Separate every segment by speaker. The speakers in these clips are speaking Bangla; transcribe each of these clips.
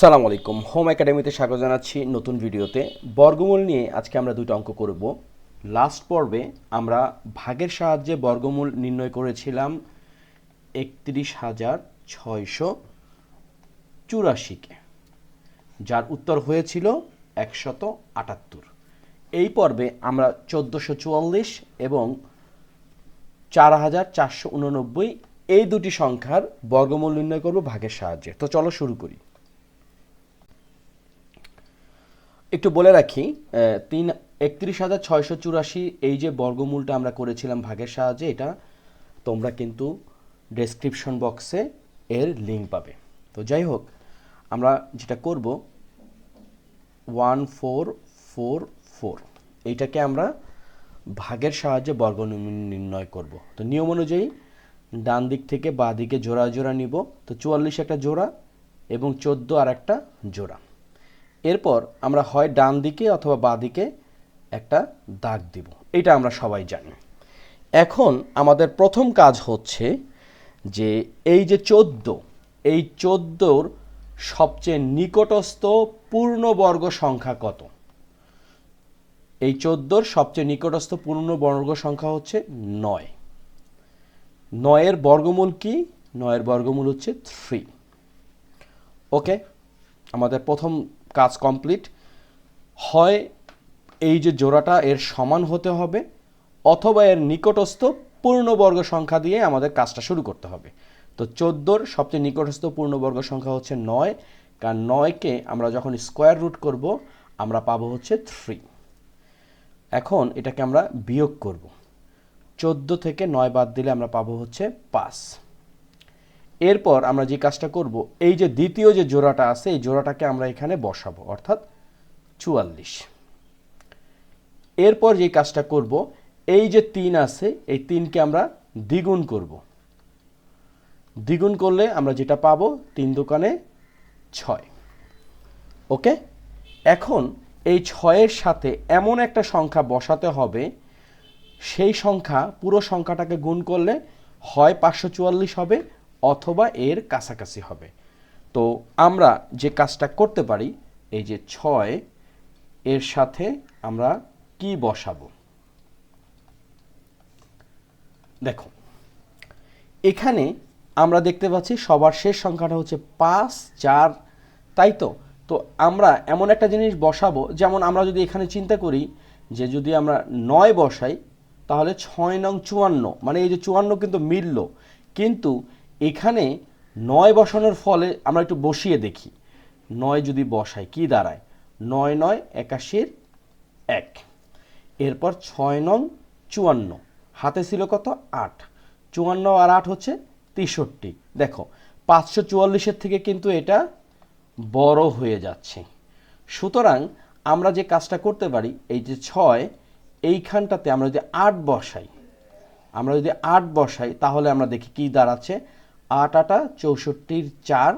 Speaker 1: আসসালামু আলাইকুম। হোম একাডেমিতে স্বাগত জানাচ্ছি নতুন ভিডিওতে। বর্গমূল নিয়ে আজকে আমরা দুটো অঙ্ক করব। লাস্ট পর্বে আমরা ভাগের সাহায্যে বর্গমূল নির্ণয় করেছিলাম একত্রিশ হাজার ছয়শো চুরাশিকে। যার উত্তর হয়েছিল একশত আটাত্তর। এই পর্বে আমরা চোদ্দোশো চুয়াল্লিশ এবং চার হাজার চারশো উননব্বই এই দুটি সংখ্যার বর্গমূল নির্ণয় করব ভাগের সাহায্যে। তো চলো শুরু করি। একটু বলে রাখি তিন, একত্রিশ হাজার ছয়শো চুরাশি এই যে বর্গমূলটা আমরা করেছিলাম ভাগের সাহায্যে, এটা তোমরা কিন্তু ডেসক্রিপশন বক্সে এর লিঙ্ক পাবে। তো যাই হোক, আমরা যেটা করব, ওয়ান ফোর ফোর ফোর, এইটাকে আমরা ভাগের সাহায্যে বর্গ নির্ণয় করব। তো নিয়ম অনুযায়ী ডান দিক থেকে বাঁ দিকে জোড়া জোড়া নিব। তো চুয়াল্লিশ একটা জোড়া এবং চোদ্দ আর একটা জোড়া। এরপর আমরা হয় ডান দিকে অথবা বাঁ দিকে একটা দাগ দিব। এটা আমরা সবাই জানি। এখন আমাদের প্রথম কাজ হচ্ছে যে এই যে চোদ্দ, এই চোদ্দোর সবচেয়ে নিকটস্থ পূর্ণবর্গ সংখ্যা কত? এই চোদ্দোর সবচেয়ে নিকটস্থ পূর্ণবর্গ সংখ্যা হচ্ছে নয়। নয়ের বর্গমূল কি? নয়ের বর্গমূল হচ্ছে থ্রি। ওকে? আমাদের প্রথম কাজ কমপ্লিট, হয় এই যে জোড়াটা এর সমান হতে হবে অথবা এর নিকটস্থ পূর্ণবর্গ সংখ্যা দিয়ে আমাদের কাজটা শুরু করতে হবে। তো চোদ্দোর সবচেয়ে নিকটস্থ পূর্ণবর্গ সংখ্যা হচ্ছে নয়, কারণ নয়কে আমরা যখন স্কোয়ার রুট করব, আমরা পাবো হচ্ছে থ্রি এখন এটাকে আমরা বিয়োগ করব। চোদ্দ থেকে নয় বাদ দিলে আমরা পাবো হচ্ছে পাঁচ। এরপর আমরা যে কাজটা করব, এই যে দ্বিতীয় যে জোড়াটা আছে, এই জোড়াটাকে আমরা এখানে বসাবো, অর্থাৎ চুয়াল্লিশ। এরপর যে কাজটা করব, এই যে তিন আছে, এই তিনকে আমরা দ্বিগুণ করব। দ্বিগুণ করলে আমরা যেটা পাবো, তিন দোকানে ছয়। ওকে? এখন এই ছয়ের সাথে এমন একটা সংখ্যা বসাতে হবে, সেই সংখ্যা, পুরো সংখ্যাটাকে গুণ করলে হয় পাঁচশো চুয়াল্লিশ হবে অথবা এর কাছাকাছি হবে। তো আমরা যে কাজটা করতে পারি, এই যে ছয়, এর সাথে আমরা কি বসাবো? দেখো, এখানে আমরা দেখতে পাচ্ছি সবার শেষ সংখ্যাটা হচ্ছে পাঁচ, চার, তাই তো? তো আমরা এমন একটা জিনিস বসাবো, যেমন আমরা যদি এখানে চিন্তা করি যে যদি আমরা নয় বসাই, তাহলে ছয় নং চুয়ান্ন মানে এই যে চুয়ান্ন কিন্তু মিলল। কিন্তু এখানে নয় বসানোর ফলে আমরা একটু বসিয়ে দেখি। নয় যদি বসাই কি দাঁড়ায়? নয় নয় একাশির এক। এরপর ছয় নং চুয়ান্ন। হাতে ছিল কত? আট। চুয়ান্ন আর আট হচ্ছে তেষট্টি। দেখো, পাঁচশো চুয়াল্লিশের থেকে কিন্তু এটা বড় হয়ে যাচ্ছে। সুতরাং আমরা যে কাজটা করতে পারি, এই যে ছয়, এইখানটাতে আমরা যদি আট বসাই, আমরা যদি আট বসাই, তাহলে আমরা দেখি কি দাঁড়াচ্ছে? আট আটা চৌষট্টির চার,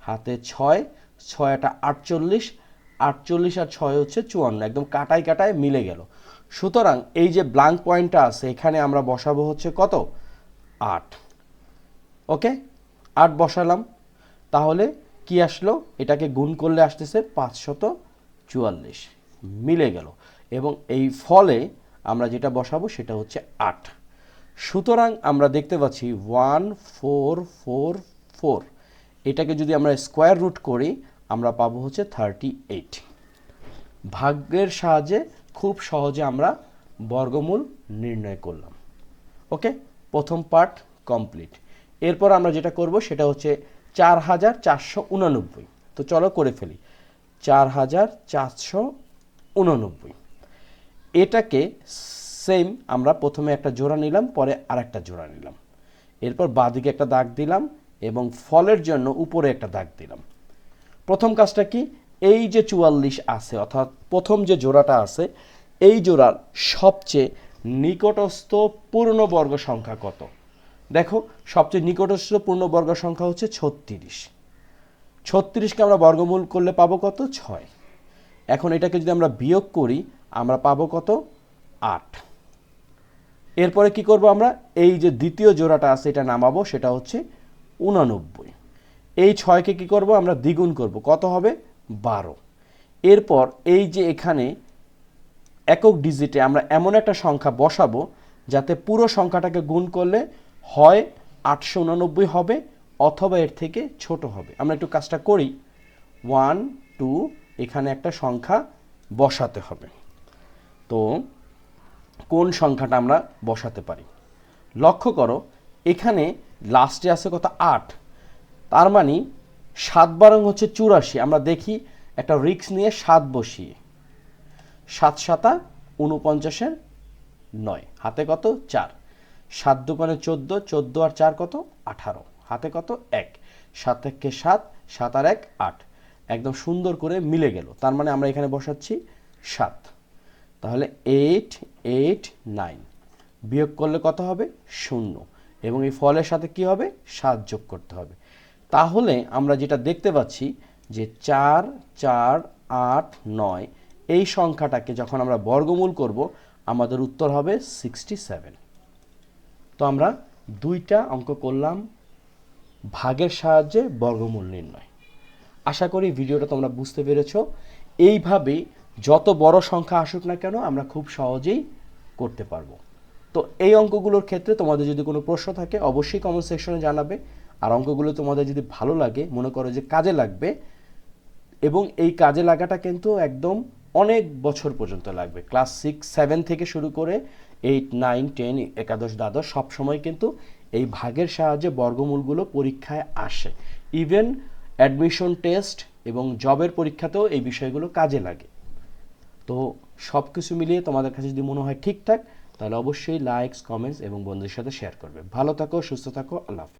Speaker 1: হাতে ছয় ছয় আটা আটচল্লিশ আটচল্লিশ আর ছয় হচ্ছে চুয়ান্ন, একদম কাটায় কাটায় মিলে গেল। সুতরাং এই যে ব্লাঙ্ক পয়েন্টটা আছে, এখানে আমরা বসাবো হচ্ছে কত? আট। ওকে? আট বসালাম। তাহলে কি আসলো? এটাকে গুণ করলে আসতেছে পাঁচশত চুয়াল্লিশ। মিলে গেল। এবং এই ফলে আমরা যেটা বসাবো সেটা হচ্ছে আট। সুতরাং আমরা দেখতে পাচ্ছি ওয়ান, ফোর ফোর ফোর। এটাকে যদি আমরা স্কোয়ার রুট করি, আমরা পাবো হচ্ছে থার্টি এইট। ভাগ্যের সাহায্যে খুব সহজে আমরা বর্গমূল নির্ণয় করলাম। ওকে? প্রথম পার্ট কমপ্লিট। এরপর আমরা যেটা করব সেটা হচ্ছে চার হাজার চারশো উনানব্বই। তো চলো করে ফেলি। চার হাজার চারশো উননব্বই। এটাকে সেম আমরা প্রথমে একটা জোড়া নিলাম, পরে আরেকটা জোড়া নিলাম। এরপর বাঁদিকে একটা দাগ দিলাম এবং ফলের জন্য উপরে একটা দাগ দিলাম। প্রথম কাজটা কি? এই যে চুয়াল্লিশ আছে, অর্থাৎ প্রথম যে জোড়াটা আছে, এই জোড়ার সবচেয়ে নিকটস্থ পূর্ণবর্গ সংখ্যা কত? দেখো, সবচেয়ে নিকটস্থ পূর্ণবর্গ সংখ্যা হচ্ছে ছত্রিশ। ছত্রিশকে আমরা বর্গমূল করলে পাবো কত? ছয়। এখন এটাকে যদি আমরা বিয়োগ করি, আমরা পাবো কত? আট। এরপরে কি করব আমরা? এই যে দ্বিতীয় জোড়াটা আছে, এটা নামাবো, সেটা হচ্ছে উনানব্বই। এই ছয়কে কি করব আমরা? দ্বিগুণ করব। কত হবে? বারো। এরপর এই যে এখানে একক ডিজিটে আমরা এমন একটা সংখ্যা বসাবো, যাতে পুরো সংখ্যাটাকে গুণ করলে হয় আটশো উনানব্বই হবে, অথবা এর থেকে ছোট হবে। আমরা একটু কাজটা করি। ওয়ান, টু, এখানে একটা সংখ্যা বসাতে হবে। তো কোন সংখ্যাটা আমরা বসাতে পারি? লক্ষ্য করো, এখানে লাস্টে আছে কত আট। তার মানে সাত বারং হচ্ছে চুরাশি। আমরা দেখি একটা রিক্স নিয়ে সাত বসিয়ে। সাত সাতা উনপঞ্চাশের নয়। হাতে কত? চার। সাত দুপানে চোদ্দ চোদ্দ আর চার কত? আঠারো। হাতে কত? এক। সাত একে সাত সাত আর এক, আট। একদম সুন্দর করে মিলে গেল। তার মানে আমরা এখানে বসাচ্ছি সাত। তাহলে এইট এইট নাইন। বিয়োগ করলে কত হবে? শূন্য। এবং এই ফলের সাথে কি হবে? সাত যোগ করতে হবে। তাহলে আমরা যেটা দেখতে পাচ্ছি যে চার চার, আট, নয়, এই সংখ্যাটাকে যখন আমরা বর্গমূল করব, আমাদের উত্তর হবে সিক্সটি সেভেন। তো আমরা দুইটা অঙ্ক করলাম, ভাগের সাহায্যে বর্গমূল নির্ণয়। আশা করি ভিডিওটা তোমরা বুঝতে পেরেছ। এইভাবে যত বড় সংখ্যা আসুক না কেন, আমরা খুব সহজেই করতে পারব। তো এই অঙ্কগুলোর ক্ষেত্রে তোমাদের যদি কোনো প্রশ্ন থাকে, অবশ্যই কমেন্ট সেকশনে জানাবে। আর অঙ্কগুলো তোমাদের যদি ভালো লাগে, মনে করো যে কাজে লাগবে, এবং এই কাজে লাগাটা কিন্তু একদম অনেক বছর পর্যন্ত লাগবে। ক্লাস সিক্স সেভেন থেকে শুরু করে এইট নাইন টেন একাদশ, দ্বাদশ সবসময় কিন্তু এই ভাগের সাহায্যে বর্গমূলগুলো পরীক্ষায় আসে। ইভেন অ্যাডমিশন টেস্ট এবং জবের পরীক্ষাতেও এই বিষয়গুলো কাজে লাগে। তো সব কিছু মিলিয়ে তোমাদের কাছে যদি মনে হয় ঠিকঠাক, তাহলে অবশ্যই লাইকস কমেন্টস এবং বন্ধুদের সাথে শেয়ার করবে ভালো থাকো, সুস্থ থাকো, আল্লাহ।